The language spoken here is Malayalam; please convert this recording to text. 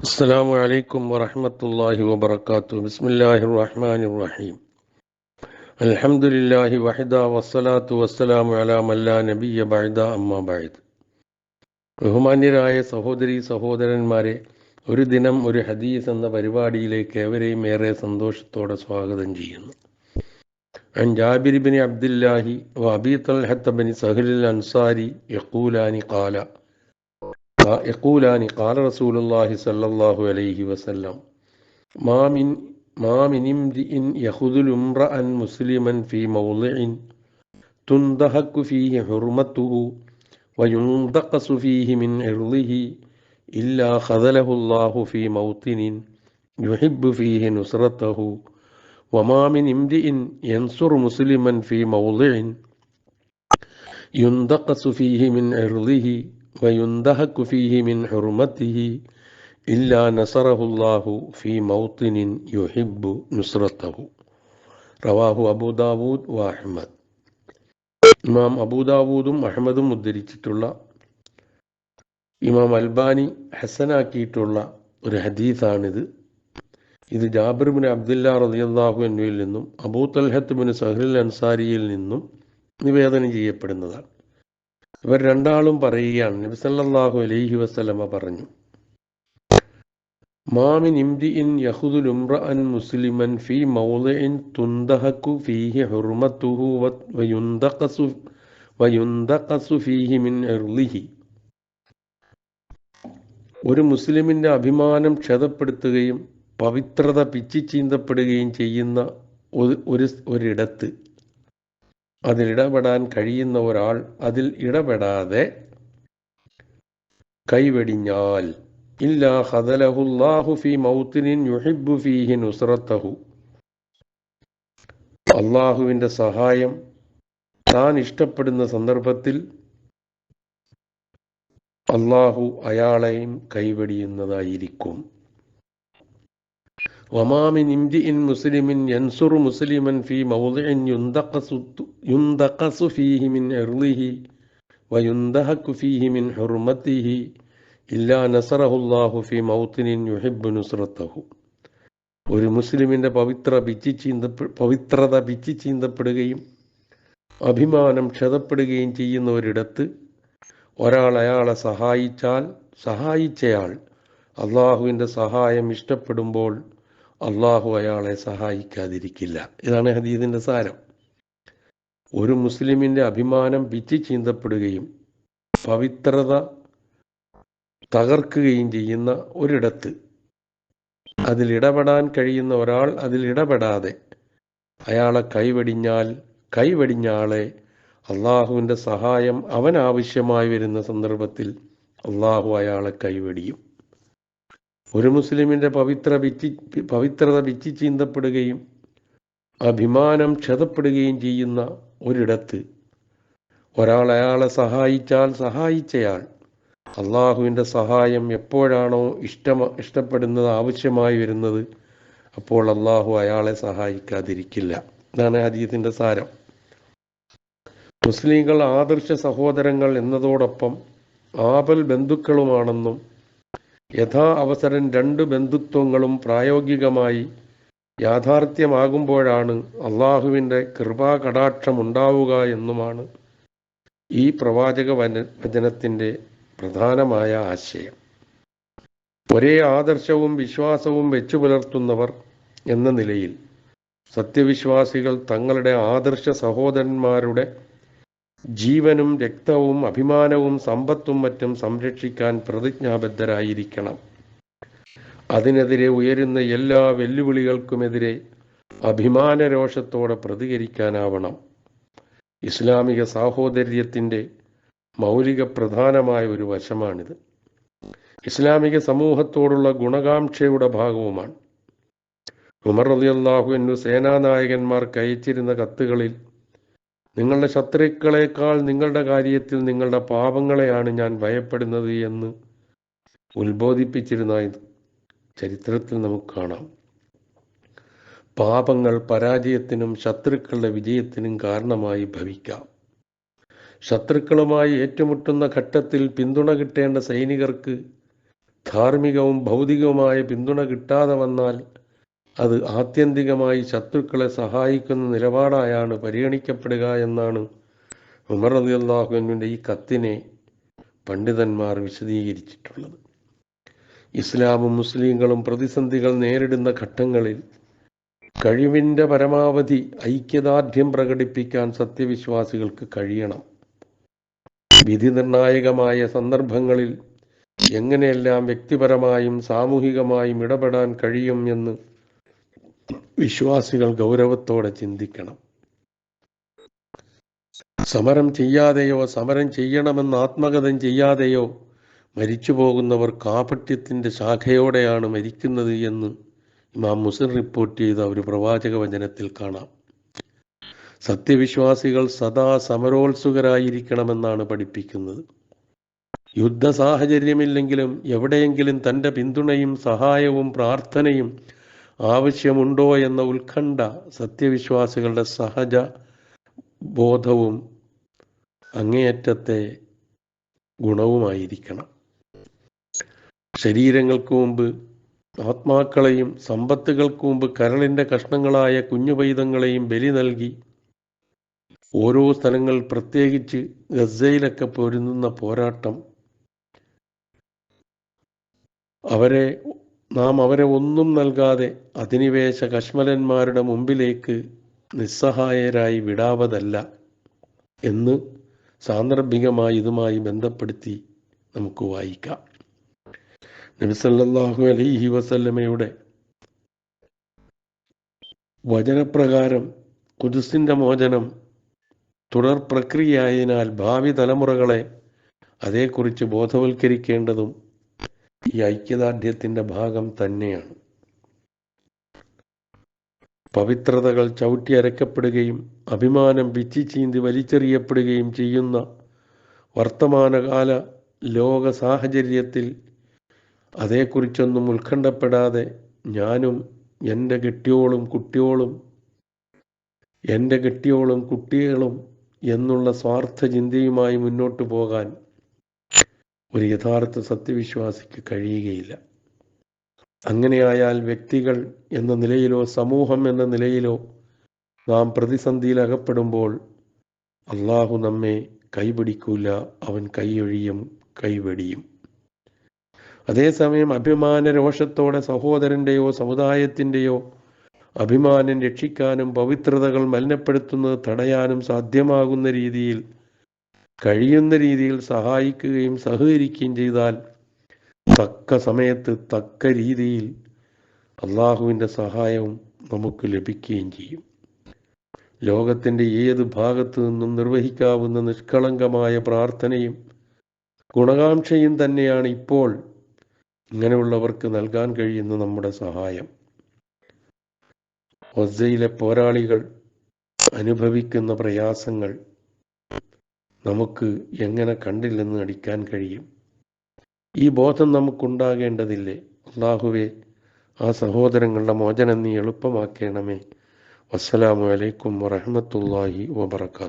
السلام عليكم ورحمة الله وبركاته بسم الله الرحمن الرحيم الحمد لله وحده والصلاة والسلام على من لا نبي بعد أما بعد ബഹുമാന്യരായ സഹോദരി സഹോദരന്മാരെ ഒരു ദിനം ഒരു ഹദീസ് എന്ന പരിപാടിയിലേക്ക് ഏവരെയും ഏറെ സന്തോഷത്തോടെ സ്വാഗതം ചെയ്യുന്നു عن جابر بن عبد الله وأبي طلحة بن سهل الأنصاري يقولان قال يقولان قال رسول الله صلى الله عليه وسلم ما من ما من امرئ يخذل امرأ مسلما في موضع تندهك فيه حرمته وينتقص فيه من عرضه إلا خذله الله في موطن يحب فيه نصرته. وما من امرئ ينصر مسلما في موضع يندقص فيه من عرضه ويندهك فيه من حرمته إلا نصره الله في موطن يحب نصرته رواه أبو داود وأحمد ഇമാം അബൂദാവൂദും അഹമ്മദും ഉദ്ധരിച്ചിട്ടുള്ള ഇമാം അൽബാനി ഹസനാക്കിയിട്ടുള്ള ഒരു ഹദീസാണിത് ഇത് ജാബിർ ബിൻ അബ്ദുല്ല റളിയല്ലാഹു അൻഹുവിൽ നിന്നും അബൂ തൽഹത്ത് ബിൻ സഹ്റിൽ അൻസാരിയിൽ നിന്നും നിവേദനം ചെയ്യപ്പെടുന്നതാണ് ഇവർ രണ്ടാളും പറയുകയാണ് നബി സല്ലല്ലാഹു അലൈഹി വസല്ലമ പറഞ്ഞു മാമിൻ ഇംദിഇൻ യഖുദുൽ ഉംറഅൻ മുസ്ലിമൻ ഫീ മൗളിഇൻ തുന്തഹക്കു ഫീഹി ഹുർമത്തുഹു വയുന്തഖസു വയുന്തഖസു ഫീഹി മിൻ ഇർളിഹി ഒരു മുസ്ലിമിന്റെ അഭിമാനം ക്ഷതപ്പെടുത്തുകയും പവിത്രത പിച്ചി ചീന്തപ്പെടുകയും ചെയ്യുന്ന ഒരു ഒരിടത്ത് അതിലിടപെടാൻ കഴിയുന്ന ഒരാൾ അതിൽ ഇടപെടാതെ കൈവെടിഞ്ഞാൽ. ഇല്ലാ ഫീഹി സഹായം താൻ ഇഷ്ടപ്പെടുന്ന സന്ദർഭത്തിൽ അള്ളാഹു അയാളെയും കൈവെടിയുന്നതായിരിക്കും. വമാമിൻ ഇംദിഇൻ മുസ്ലിമിൻ യൻസുറു മുസ്ലിമൻ ഫി മൗദിഇൻ യുന്തഖസു യുന്തഖസു ഫീഹി മിൻ ഇർളിഹി വയുന്തഹക്കു ഫീഹി മിൻ ഹുർമത്തിഹി ഇല്ലാ നസറഹുല്ലാഹു ഫി മൗത്തിനിൻ യുഹിബ്ബു നുസ്രത്തഹു. ഒരു മുസ്ലിമിന്റെ പവിത്ര പിച്ചി ചീന്ത പവിത്രത പിച്ചി ചീന്തപ്പെടുകയും അഭിമാനം ക്ഷതപ്പെടുകയും ചെയ്യുന്ന ഒരിടത്ത് ഒരാൾ അയാളെ സഹായിച്ചാൽ സഹായിച്ചയാൾ അള്ളാഹുവിന്റെ സഹായം ഇഷ്ടപ്പെടുമ്പോൾ അള്ളാഹു അയാളെ സഹായിക്കാതിരിക്കില്ല. ഇതാണ് ഹദീദിന്റെ സാരം. ഒരു മുസ്ലിമിന്റെ അഭിമാനം വിറ്റി ചീന്തപ്പെടുകയും പവിത്രത തകർക്കുകയും ചെയ്യുന്ന ഒരിടത്ത് അതിലിടപെടാൻ കഴിയുന്ന ഒരാൾ അതിലിടപെടാതെ അയാളെ കൈവെടിഞ്ഞാൽ കൈവെടിഞ്ഞ ആളെ അള്ളാഹുവിന്റെ സഹായം അവനാവശ്യമായി വരുന്ന സന്ദർഭത്തിൽ അള്ളാഹു അയാളെ കൈവെടിയും. ഒരു മുസ്ലിമിന്റെ പവിത്ര ഭിത്തി പവിത്രത ഭിത്തി ചീന്തപ്പെടുകയും അഭിമാനം ക്ഷതപ്പെടുകയും ചെയ്യുന്ന ഒരിടത്ത് ഒരാൾ അയാളെ സഹായിച്ചാൽ സഹായിച്ചയാൾ. അള്ളാഹുവിന്റെ സഹായം എപ്പോഴാണോ ഇഷ്ടമ ഇഷ്ടപ്പെടുന്നത് ആവശ്യമായി വരുന്നത് അപ്പോൾ അള്ളാഹു അയാളെ സഹായിക്കാതിരിക്കില്ല. ഇതാണ് ഹദീസിന്റെ സാരം. മുസ്ലിങ്ങൾ ആദർശ സഹോദരങ്ങൾ എന്നതോടൊപ്പം ആപൽ ബന്ധുക്കളുമാണെന്നും യഥാ അവസരം രണ്ട് ബന്ധുത്വങ്ങളും പ്രായോഗികമായി യാഥാർത്ഥ്യമാകുമ്പോഴാണ് അള്ളാഹുവിന്റെ കൃപാകടാക്ഷമുണ്ടാവുക എന്നുമാണ് ഈ പ്രവാചക വന വചനത്തിന്റെ പ്രധാനമായ ആശയം. ഒരേ ആദർശവും വിശ്വാസവും വെച്ചു പുലർത്തുന്നവർ എന്ന നിലയിൽ സത്യവിശ്വാസികൾ തങ്ങളുടെ ആദർശ സഹോദരന്മാരുടെ ജീവനും രക്തവും അഭിമാനവും സമ്പത്തും മറ്റും സംരക്ഷിക്കാൻ പ്രതിജ്ഞാബദ്ധരായിരിക്കണം. അതിനെതിരെ ഉയരുന്ന എല്ലാ വെല്ലുവിളികൾക്കുമെതിരെ അഭിമാനരോഷത്തോടെ പ്രതികരിക്കാനാവണം. ഇസ്ലാമിക സാഹോദര്യത്തിന്റെ മൗലിക പ്രധാനമായ ഒരു വശമാണിത്. ഇസ്ലാമിക സമൂഹത്തോടുള്ള ഗുണകാംക്ഷയുടെ ഭാഗവുമാണ്. ഉമർ റളിയല്ലാഹു എന്നു സേനാനായകന്മാർക്ക് അയച്ചിരുന്ന കത്തുകളിൽ നിങ്ങളുടെ ശത്രുക്കളെക്കാൾ നിങ്ങളുടെ കാര്യത്തിൽ നിങ്ങളുടെ പാപങ്ങളെയാണ് ഞാൻ ഭയപ്പെടുന്നത് എന്ന് ഉത്ബോധിപ്പിച്ചിരുന്ന ചരിത്രത്തിൽ നമുക്ക് കാണാം. പാപങ്ങൾ പരാജയത്തിനും ശത്രുക്കളുടെ വിജയത്തിനും കാരണമായി ഭവിക്കാം. ശത്രുക്കളുമായി ഏറ്റുമുട്ടുന്ന ഘട്ടത്തിൽ പിന്തുണ കിട്ടേണ്ട സൈനികർക്ക് ധാർമ്മികവും ഭൗതികവുമായ പിന്തുണ കിട്ടാതെ വന്നാൽ അത് ആത്യന്തികമായി ശത്രുക്കളെ സഹായിക്കുന്ന നിലപാടായാണ് പരിഗണിക്കപ്പെടുക എന്നാണ് ഉമർ റളിയല്ലാഹുവിന്റെ ഈ കത്തിനെ പണ്ഡിതന്മാർ വിശദീകരിച്ചിട്ടുള്ളത്. ഇസ്ലാമും മുസ്ലിങ്ങളും പ്രതിസന്ധികൾ നേരിടുന്ന ഘട്ടങ്ങളിൽ കഴിവിന്റെ പരമാവധി ഐക്യദാർഢ്യം പ്രകടിപ്പിക്കാൻ സത്യവിശ്വാസികൾക്ക് കഴിയണം. വിധി നിർണായകമായ സന്ദർഭങ്ങളിൽ എങ്ങനെയെല്ലാം വ്യക്തിപരമായും സാമൂഹികമായും ഇടപെടാൻ കഴിയും എന്ന് വിശ്വാസികൾ ഗൗരവത്തോടെ ചിന്തിക്കണം. സമരം ചെയ്യാതെയോ സമരം ചെയ്യണമെന്ന് ആത്മകഥം ചെയ്യാതെയോ മരിച്ചു പോകുന്നവർ കാപട്യത്തിന്റെ ശാഖയോടെയാണ് മരിക്കുന്നത് എന്ന് ഇമാം മുസ്ലിം റിപ്പോർട്ട് ചെയ്ത ഒരു പ്രവാചക വചനത്തിൽ കാണാം. സത്യവിശ്വാസികൾ സദാ സമരോത്സുകരായിരിക്കണമെന്നാണ് പഠിപ്പിക്കുന്നത്. യുദ്ധ സാഹചര്യമില്ലെങ്കിലും എവിടെയെങ്കിലും തന്റെ പിന്തുണയും സഹായവും പ്രാർത്ഥനയും ആവശ്യമുണ്ടോ എന്ന ഉത്കണ്ഠ സത്യവിശ്വാസികളുടെ സഹജ ബോധവും അങ്ങേയറ്റത്തെ ഗുണവുമായിരിക്കണം. ശരീരങ്ങൾക്ക് മുമ്പ് ആത്മാക്കളെയും സമ്പത്തുകൾക്ക് മുമ്പ് കരളിന്റെ കഷ്ണങ്ങളായ കുഞ്ഞു പൈതങ്ങളെയും ബലി നൽകി ഓരോ സ്ഥലങ്ങൾ പ്രത്യേകിച്ച് ഗസയിലൊക്കെ പൊരുന്നുന്ന പോരാട്ടം അവരെ നാം അവരെ ഒന്നും നൽകാതെ അധിനിവേശ കശ്മലന്മാരുടെ മുമ്പിലേക്ക് നിസ്സഹായരായി വിടാവതല്ല എന്ന് സാന്ദർഭികമായി ഇതുമായി ബന്ധപ്പെടുത്തി നമുക്ക് വായിക്കാം. നബിസല്ലാഹു അലൈഹി വസല്ലമയുടെ വചനപ്രകാരം കുതിസിന്റെ മോചനം തുടർ പ്രക്രിയയായതിനാൽ ഭാവി തലമുറകളെ അതേക്കുറിച്ച് ബോധവൽക്കരിക്കേണ്ടതും ഈ ഐക്യദാർഢ്യത്തിന്റെ ഭാഗം തന്നെയാണ്. പവിത്രതകൾ ചവിട്ടി അരക്കപ്പെടുകയും അഭിമാനം ചീന്തി വലിച്ചെറിയപ്പെടുകയും ചെയ്യുന്ന വർത്തമാനകാല ലോക സാഹചര്യത്തിൽ അതേക്കുറിച്ചൊന്നും ഉത്കണ്ഠപ്പെടാതെ ഞാനും എന്റെ കെട്ടിയോളും കുട്ടിയോളും എന്റെ കെട്ടിയോളും കുട്ടികളും എന്നുള്ള സ്വാർത്ഥ ചിന്തയുമായി മുന്നോട്ട് പോകാൻ ഒരു യഥാർത്ഥ സത്യവിശ്വാസിക്ക് കഴിയുകയില്ല. അങ്ങനെയായാൽ വ്യക്തികൾ എന്ന നിലയിലോ സമൂഹം എന്ന നിലയിലോ നാം പ്രതിസന്ധിയിൽ അകപ്പെടുമ്പോൾ അള്ളാഹു നമ്മെ കൈപിടിക്കൂല അവൻ കൈയൊഴിയും കൈവെടിയും. അതേസമയം അഭിമാന രോഷത്തോടെ സഹോദരന്റെയോ സമുദായത്തിന്റെയോ അഭിമാനം രക്ഷിക്കാനും പവിത്രതകൾ മലിനപ്പെടുത്തുന്നത് തടയാനും സാധ്യമാകുന്ന രീതിയിൽ കഴിയുന്ന രീതിയിൽ സഹായിക്കുകയും സഹകരിക്കുകയും ചെയ്താൽ തക്ക സമയത്ത് തക്ക രീതിയിൽ അള്ളാഹുവിന്റെ സഹായവും നമുക്ക് ലഭിക്കുകയും ചെയ്യും. ലോകത്തിന്റെ ഏത് ഭാഗത്തു നിന്നും നിർവഹിക്കാവുന്ന നിഷ്കളങ്കമായ പ്രാർത്ഥനയും ഗുണകാംക്ഷയും തന്നെയാണ് ഇപ്പോൾ ഇങ്ങനെയുള്ളവർക്ക് നൽകാൻ കഴിയുന്ന നമ്മുടെ സഹായം. ഒസയിലെ പോരാളികൾ അനുഭവിക്കുന്ന പ്രയാസങ്ങൾ നമുക്ക് എങ്ങനെ കണ്ടില്ലെന്ന് അടിക്കാൻ കഴിയും? ഈ ബോധം നമുക്കുണ്ടാകേണ്ടതില്ലേ? അള്ളാഹുവെ ആ സഹോദരങ്ങളുടെ മോചനം നീ എളുപ്പമാക്കണമേ. വസ്സലാമലൈക്കും വറഹമത്തല്ലാഹി വബർക്കാത്തു